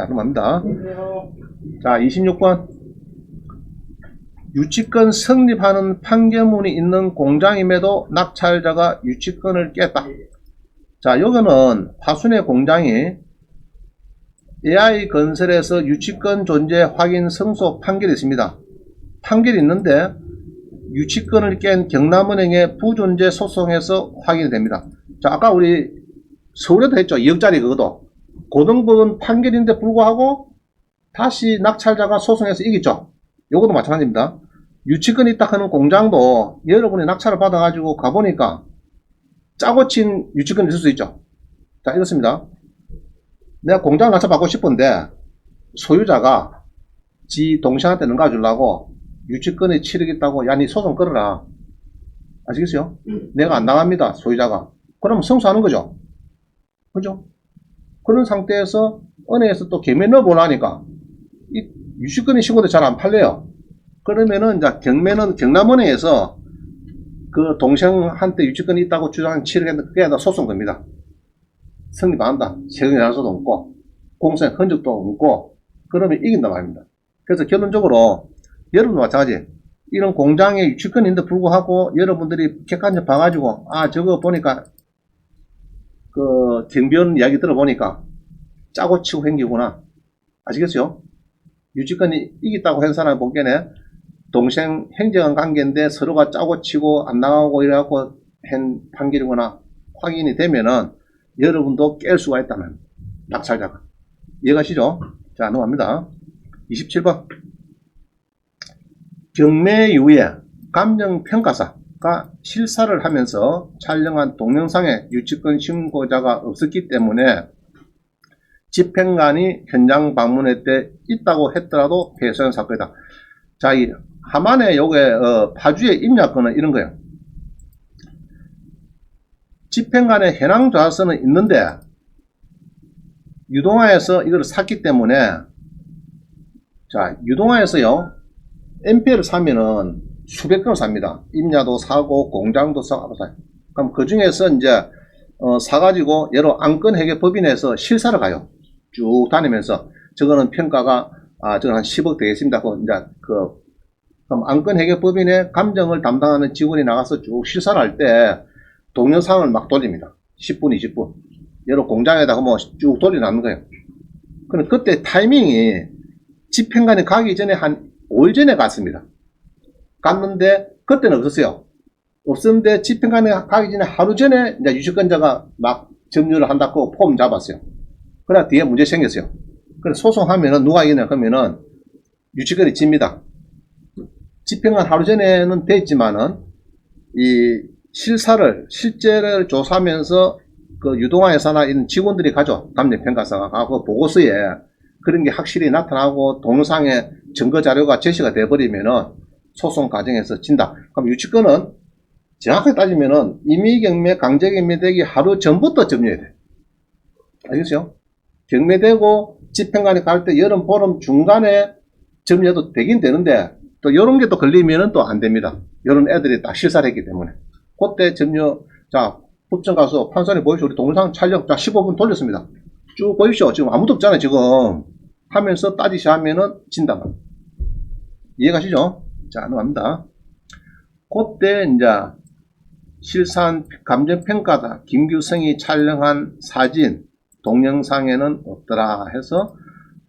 자, 넘어갑니다. 자, 26번. 유치권 성립하는 판결문이 있는 공장임에도 낙찰자가 유치권을 깼다. 자, 여기는 화순의 공장이 AI 건설에서 유치권 존재 확인 성소 판결이 있습니다. 판결이 있는데 유치권을 깬 경남은행의 부존재 소송에서 확인이 됩니다. 자, 아까 우리 서울에도 했죠. 2억짜리 그거도. 고등법은 판결인데 불구하고 다시 낙찰자가 소송해서 이겼죠. 요것도 마찬가지입니다. 유치권이 있다 하는 공장도 여러분이 낙찰을 받아가지고 가보니까 짜고 친 유치권이 있을 수 있죠. 자, 이렇습니다. 내가 공장 낙찰 받고 싶은데 소유자가 지 동생한테 넘겨주려고 유치권에 치르겠다고 야니 소송 걸어라. 아시겠어요? 음. 내가 안 나갑니다. 소유자가. 그러면 승소하는 거죠. 그죠? 그런 상태에서 은행에서 또 개매 넣어보려니까 이 유치권이 신고도 잘 안 팔려요. 그러면은 이제 경매는 경남은행에서 그 동생한테 유치권이 있다고 주장한 치르겠는데 그게 다 소송 겁니다. 성립 안 한다. 세금 연소도 없고 공사의 흔적도 없고 그러면 이긴단 말입니다. 그래서 결론적으로 여러분도 마찬가지 이런 공장의 유치권인데 불구하고 여러분들이 객관적 봐가지고 아 저거 보니까 그 경비원 이야기 들어보니까 짜고 치고 행기구나. 아시겠어요? 유치권이 이겼다고 한 사람 보기에는 동생 행정한 관계인데 서로가 짜고 치고 안 나가고 이래갖고 한 판결이거나 확인이 되면은 여러분도 깰 수가 있다는 낙찰자가. 이해가시죠? 자 넘어갑니다. 27번. 경매 이후에 감정평가사 가 실사를 하면서 촬영한 동영상에 유치권 신고자가 없었기 때문에 집행관이 현장 방문할 때 있다고 했더라도 폐소한 사건이다. 자, 이 하만의 요게 어, 파주의 임야권은 이런 거예요. 집행관의 현황 좌서는 있는데 유동화에서 이걸 샀기 때문에 자 유동화에서요 MP를 사면은 수백 건을 삽니다. 임야도 사고 공장도 사고. 그럼 그 중에서 이제 어, 사가지고 여러 안건 회계 법인에서 실사를 가요. 쭉 다니면서 저거는 평가가 아 저건 한 10억 되겠습니다. 그 이제 그 그럼 안건 회계 법인의 감정을 담당하는 직원이 나가서 쭉 실사를 할 때 동영상을 막 돌립니다. 10분, 20분. 여러 공장에다가 뭐 쭉 돌려놨는 거예요. 그럼 그때 타이밍이 집행관이 가기 전에 한 5일 전에 갔습니다. 갔는데 그때는 없었어요. 없었는데 집행관이 가기 전에 하루 전에 이제 유치권자가 막 점유를 한다고 폼 잡았어요. 그래 뒤에 문제 생겼어요. 그래 소송하면은 누가 이기냐 그러면은 유치권이 집니다. 집행관 하루 전에는 됐지만은 이 실사를 실제를 조사하면서 그 유동화 회사나 이런 직원들이 가죠. 감정평가사가 가고 보고서에 그런 게 확실히 나타나고 동영상에 증거 자료가 제시가 돼버리면은 소송 과정에서 진다. 그럼 유치권은 정확하게 따지면은 임의 경매 강제 경매되기 하루 전부터 점유해야 돼. 알겠어요? 경매되고 집행관이 갈때 여름 보름 중간에 점유해도 되긴 되는데 또 이런 게 또 걸리면은 또 안 됩니다. 이런 애들이 다 실사를 했기 때문에 그때 점유 자 법정 가서 판사님 보이시오 우리 동영상 촬영 자 15분 돌렸습니다. 쭉 보십시오. 지금 아무도 없잖아요 지금 하면서 따지시 하면은 진다. 이해가시죠? 자 넘어갑니다. 그때 이제 실산 감정평가다 김규성이 촬영한 사진 동영상에는 없더라 해서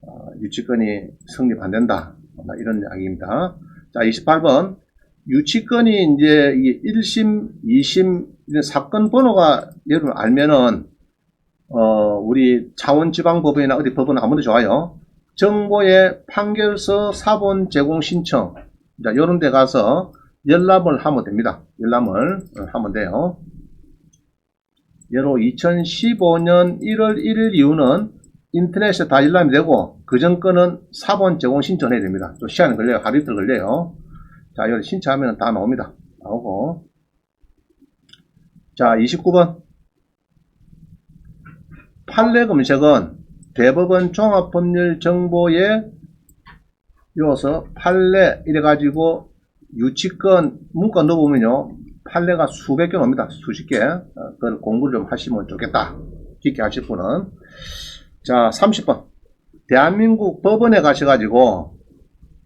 어, 유치권이 성립 안 된다 뭐 이런 이야기입니다. 자 28번 유치권이 이제 이 1심, 2심 이런 사건 번호가 여러분 알면은 어 우리 창원지방법원이나 어디 법원 아무도 좋아요. 정보의 판결서 사본 제공 신청 자 요런 데 가서 열람을 하면 됩니다. 열람을 어, 하면 돼요. 예로 2015년 1월 1일 이후는 인터넷에 다 열람이 되고 그 전 거는 사본 제공 신청해야 됩니다. 또 시간이 걸려요. 하루 이틀 걸려요. 자, 여기 신청하면 다 나옵니다. 나오고. 자, 29번. 판례 검색은 대법원 종합법률 정보에 이어서 판례 이래가지고 유치권 문과 넣어보면요. 판례가 수백 개 옵니다. 수십 개. 어, 그걸 공부를 좀 하시면 좋겠다. 깊게 하실 분은. 자, 30번. 대한민국 법원에 가셔가지고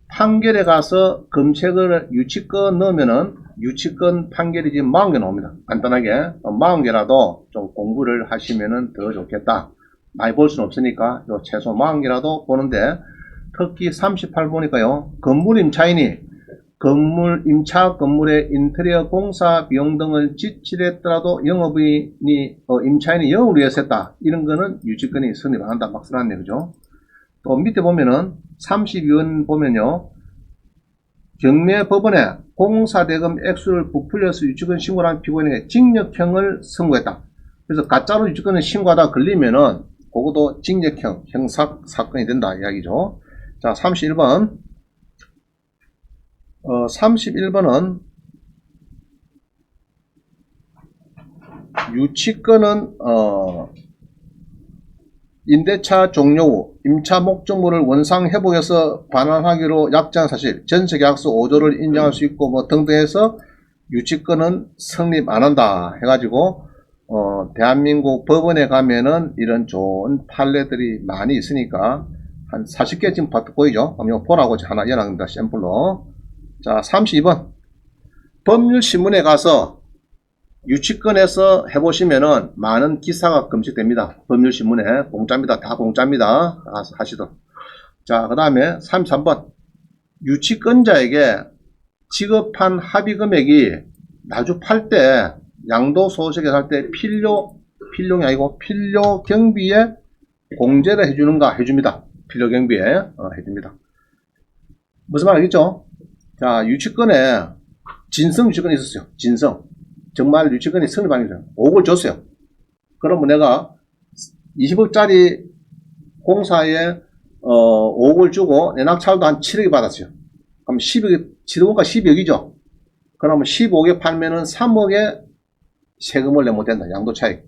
판결에 가서 검색을 유치권 넣으면은 유치권 판결이 지금 40개 나옵니다. 간단하게 40개라도 좀 공부를 하시면은 더 좋겠다. 많이 볼 수는 없으니까 요 최소 40개라도 보는데 특히 38 보니까요. 건물 임차인이 건물 임차 건물의 인테리어 공사 비용 등을 지출했더라도 영업인이 어, 임차인이 영업을 위해서 했다. 이런 거는 유치권이 성립 안 한다. 막 써놨네. 그죠? 또 밑에 보면은 32원 보면요. 경매 법원에 공사 대금 액수를 부풀려서 유치권 신고를 한 피고인에게 징역형을 선고했다. 그래서 가짜로 유치권을 신고하다 걸리면은 그것도 징역형 형사 사건이 된다 이야기죠. 자, 31번. 어, 31번은 유치권은 어, 임대차 종료 후 임차 목적물을 원상 회복해서 반환하기로 약정한 사실, 전세 계약서 5조를 인정할 수 있고 뭐 등등 해서 유치권은 성립 안 한다 해가지고 어, 대한민국 법원에 가면은 이런 좋은 판례들이 많이 있으니까 한 40개 지금 바- 보이죠? 그럼 보라고 하나 연합니다. 샘플로. 자, 32번. 법률신문에 가서 유치권에서 해보시면은 많은 기사가 검색됩니다. 법률신문에 공짜입니다. 다 공짜입니다. 하시도록. 자, 그 다음에 33번. 유치권자에게 지급한 합의 금액이 나주 팔 때 양도 소득에 살 때 필요, 필요이 아니고 필요 경비에 공제를 해주는가 해줍니다. 필요 경비에 어, 해줍니다. 무슨 말 알겠죠? 자, 유치권에 진성 유치권이 있었어요. 진성. 정말 유치권이 전에 5억을 줬어요. 그러면 내가 20억짜리 공사에 어, 5억을 주고 내 낙찰도 한 7억이 받았어요. 그럼 10억, 7억과 12억이죠. 그러면 15억에 팔면은 3억에 세금을 내면 된다. 양도 차익.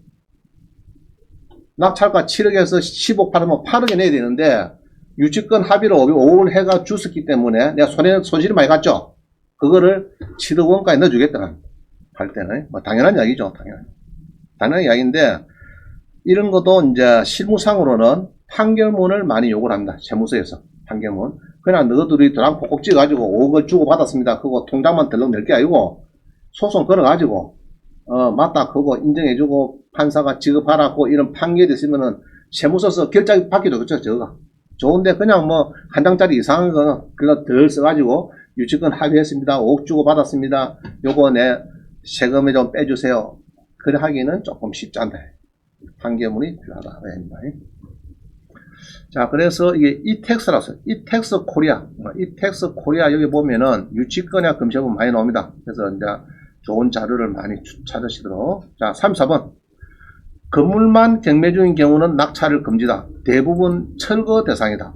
낙찰가 7억에서 10억 팔으면 8억에 내야 되는데 유치권 합의로 5억을 해가 줬었기 때문에 내가 손해, 손실이 많이 갔죠. 그거를 7억 원까지 넣어주겠다. 할 때는. 뭐 당연한 이야기죠. 당연. 당연한 이야기인데 이런 것도 이제 실무상으로는 판결문을 많이 요구를 합니다. 세무서에서. 판결문. 그냥 너희들이 드랑 콕콕 찍어가지고 5억을 주고 받았습니다. 그거 통장만 들렁 낼게 아니고 소송 걸어가지고 어 맞다 그거 인정해주고 판사가 지급하라고 이런 판결이 있으면은 세무서에서 결정이 바뀌죠. 그쵸 저거가. 좋은데 그냥 뭐 한 장짜리 이상한 거 그거 덜 써가지고 유치권 합의했습니다. 5억 주고 받았습니다. 요거 내 세금에 좀 빼주세요. 그래 하기는 조금 쉽지 않다. 판결문이 필요하다. 네, 자, 그래서 이게 이텍스라고 써요. 이텍스 코리아. 어, 이텍스 코리아 여기 보면은 유치권이나 검색은 많이 나옵니다. 그래서 이제 좋은 자료를 많이 추- 찾으시도록. 자, 34번. 건물만 경매 중인 경우는 낙찰을 금지다. 대부분 철거 대상이다.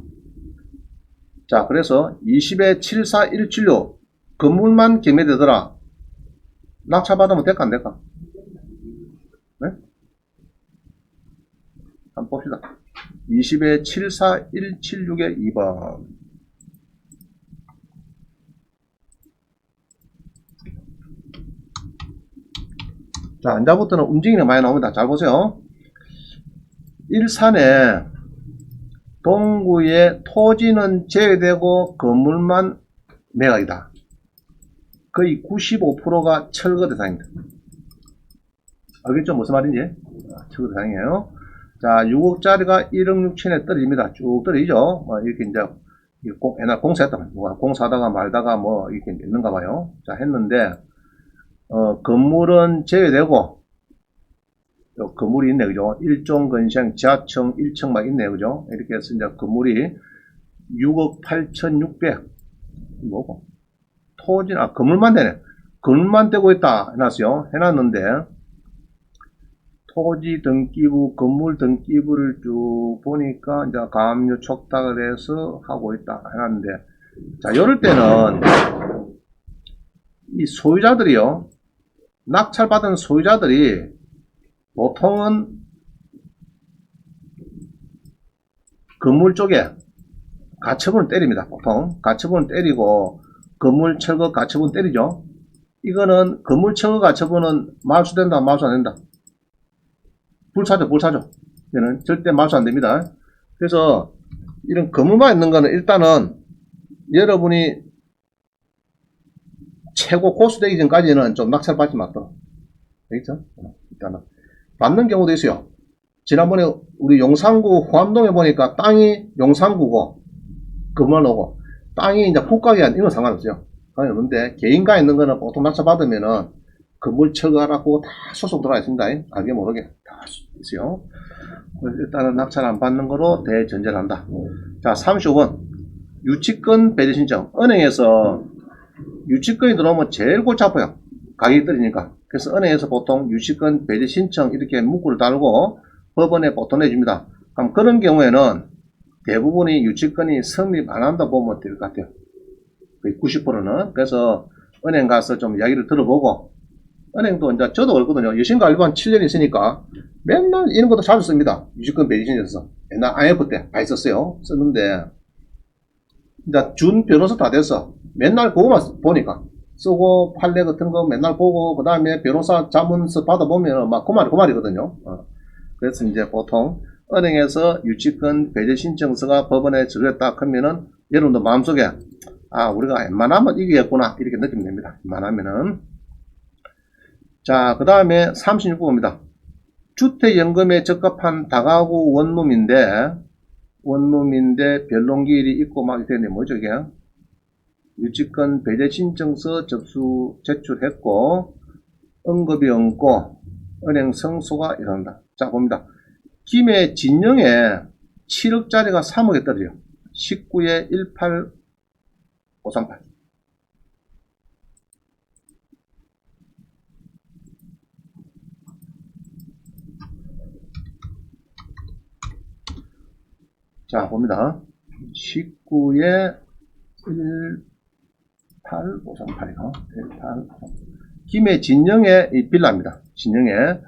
자, 그래서 20에 74176 건물만 경매되더라. 낙찰 받으면 될까 안 될까? 네? 한번 봅시다. 20에 74176에 2번. 자, 앉아부터는 움직임이 많이 나옵니다. 잘 보세요. 일산에 동구의 토지는 제외되고 건물만 매각이다. 거의 95%가 철거 대상입니다. 알겠죠? 무슨 말인지? 아, 철거 대상이에요. 자, 6억짜리가 1억 6천에 떨어집니다. 쭉 떨어지죠? 뭐, 이렇게 이제, 공- 옛날 공사했다. 뭐, 공사하다가 말다가 뭐, 이렇게 있는가 봐요. 자, 했는데, 어, 건물은 제외되고, 요 건물이 있네, 그죠? 1종 건생, 지하청 1층 막 있네, 그죠? 이렇게 해서 이제 건물이 6억 8,600, 뭐고? 토지, 아, 건물만 되네. 건물만 되고 있다. 해놨어요. 해놨는데, 토지 등기부, 건물 등기부를 쭉 보니까 이제 가압류 촉탁을 해서 하고 있다 해놨는데, 자, 이럴 때는 이 소유자들이요, 낙찰받은 소유자들이 보통은 건물 쪽에 가처분을 때립니다. 보통 가처분을 때리고 건물 철거 가처분 때리죠. 이거는 건물 철거 가처분은 말수된다, 말수 안 된다. 불사죠, 불사죠. 이는 절대 말수 안 됩니다. 그래서 이런 거물만 있는 거는 일단은 여러분이 최고 고수 되기 전까지는 좀 낙찰 받지 마도록. 되겠죠? 어, 일단은. 받는 경우도 있어요. 지난번에 우리 용산구 후암동에 보니까 땅이 용산구고, 건물 오고, 땅이 이제 국가기 한 이건 상관없어요. 상관없는데, 개인가 있는 거는 보통 낙찰 받으면은 건물 철거하라고 다 소송 들어가 있습니다. 알게 모르게 다 있어요. 일단은 낙찰 안 받는 거로 대전제를 한다. 자, 35번. 유치권 배제 신청. 은행에서 유치권이 들어오면 제일 골치 아파요. 가격이 떨어지니까. 그래서 은행에서 보통 유치권 배제 신청 이렇게 문구를 달고 법원에 보통 내줍니다. 그럼 그런 경우에는 대부분이 유치권이 성립 안 한다 보면 될 것 같아요. 거의 90%는. 그래서 은행 가서 좀 이야기를 들어보고 은행도 이제 저도 그렇거든요. 여신과 일반 7년 있으니까 맨날 이런 것도 자주 씁니다. 유치권 배제 신청서. 옛날 IF 때 많이 썼어요. 썼는데 이제 준 변호사 다 됐어. 맨날 그거만 보니까. 쓰고 판례 같은 거 맨날 보고 그 다음에 변호사 자문서 받아보면 막 그 말이 그 말이거든요. 어. 그래서 이제 보통 은행에서 유치권 배제 신청서가 법원에 적렸다 하면은 여러분도 마음속에 아 우리가 웬만하면 이기겠구나 이렇게 느끼면 됩니다. 웬만하면은 자그 다음에 36번입니다. 주택연금에 적합한 다가구 원룸인데 원룸인데 변론기일이 있고 막 이렇게 되는데 뭐죠 이게 유치권 배제 신청서 접수 제출했고 언급이 없고 은행 성소가 일어난다. 자 봅니다. 김해 진영에 7억짜리가 3억에 떨어져요. 19에 18538. 자 봅니다. 19에 18538이요. 18538. 김해 진영의 이 빌라입니다. 진영에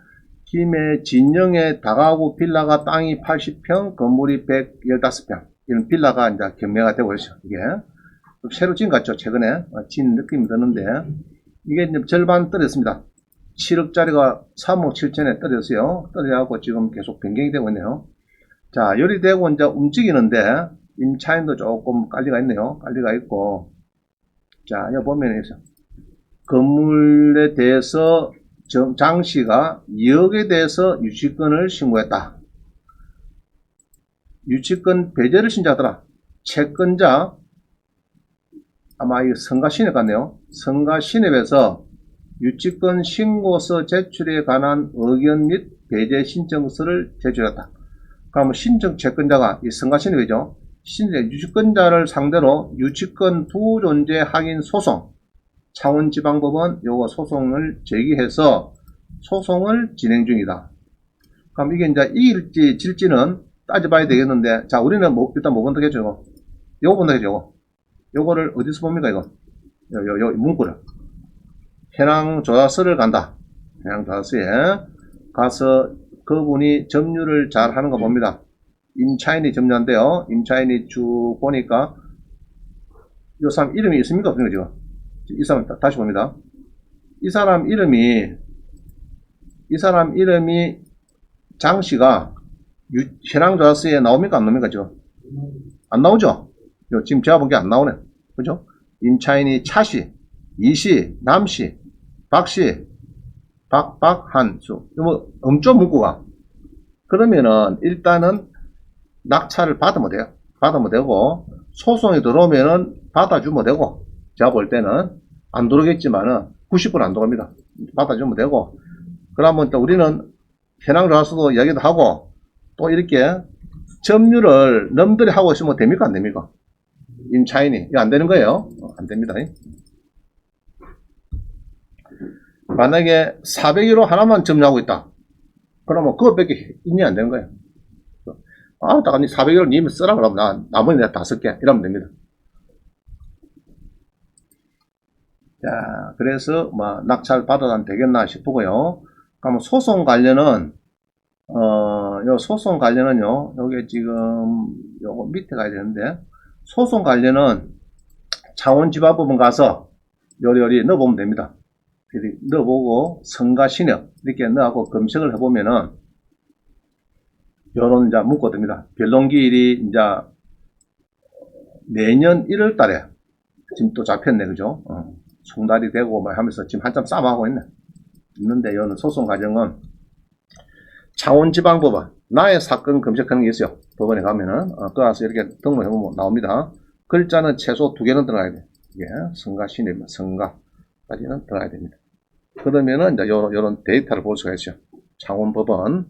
김해 진영의 다가구 빌라가 땅이 80평, 건물이 115평. 이런 빌라가 이제 경매가 되고 있어요. 이게 좀 새로 지은 것 같죠? 최근에 어, 진 느낌이 드는데 이게 이제 절반 떨어졌습니다. 7억짜리가 3억 7천에 떨어졌어요. 떨어져갖고 지금 계속 변경이 되고 있네요. 자, 요리되고 이제 움직이는데 임차인도 조금 깔리가 있네요. 깔리가 있고 자, 여기 보면. 건물에 대해서 정- 장 씨가 2억에 대해서 유치권을 신고했다. 유치권 배제를 신청하더라. 채권자 아마 이 성가 신협 같네요. 성가 신협에서 유치권 신고서 제출에 관한 의견 및 배제 신청서를 제출했다. 그러면 신청 채권자가 이 성가 신협이죠. 신 유치권자를 상대로 유치권 두 존재 확인 소송 창원지방법원 요거 소송을 제기해서 소송을 진행 중이다. 그럼 이게 이제 이길지 질지는 따져봐야 되겠는데, 자, 우리는 뭐, 일단 뭐 본다겠죠, 이거. 요거 본다겠죠, 요거. 요거를 어디서 봅니까, 이거? 요, 요, 요, 문구를. 해낭조사서를 간다. 해낭조사서에 가서 그분이 점유를 잘 하는 거 봅니다. 임차인이 점유한대요. 임차인이 쭉 보니까, 요 사람 이름이 있습니까? 없습니까, 지금? 이 사람 다- 다시 봅니다. 이 사람 이름이 이 사람 이름이 장 씨가 유- 현황 조사서에 나옵니까 안 나옵니까 지금? 안 나오죠? 요, 지금 제가 본 게 안 나오네. 그죠? 임차인이 차 씨, 이 씨, 남 씨, 박 씨, 박, 박, 한, 수. 뭐 엄청 문구가. 그러면은 일단은 낙찰을 받으면 돼요. 받으면 되고 소송이 들어오면은 받아주면 되고 제가 볼 때는 안 들어오겠지만은 90%안 들어옵니다. 받아주면 되고 그러면 또 우리는 현황 조사서도 이야기도 하고 또 이렇게 점유를 넘들이 하고 있으면 됩니까 안 됩니까? 임차인이 이거 안 되는 거예요. 어, 안 됩니다. 만약에 401호 하나만 점유하고 있다. 그러면 그것밖에 인이 안 되는 거예요. 아, 딱 401호 님이 쓰라 그러면 나, 나머지 내가 다 쓸게. 이러면 됩니다. 자, 그래서 뭐 낙찰 받아도 되겠나 싶고요. 그러면 소송 관련은 어, 요 소송 관련은요. 요게 지금 요거 밑에 가야 되는데 소송 관련은 창원지방법원 가서 요리요리 넣어보면 됩니다. 넣어보고 성가 신협 이렇게 넣어고 검색을 해보면은 요런 이제 문구 듭니다. 변론기일이 이제 내년 1월 달에 지금 또 잡혔네, 그죠? 어, 송달이 되고 막 하면서 지금 한참 싸움하고 있네. 있는데 여는 소송 과정은 창원지방법원 나의 사건 검색하는 게 있어요. 법원에 가면은 어, 그 와서 이렇게 등록해 보면 나옵니다. 글자는 최소 두 개는 들어가야 돼. 이게 성가 신입, 성가까지는 들어가야 됩니다. 그러면은 이제 요런 데이터를 볼 수가 있어요. 창원법원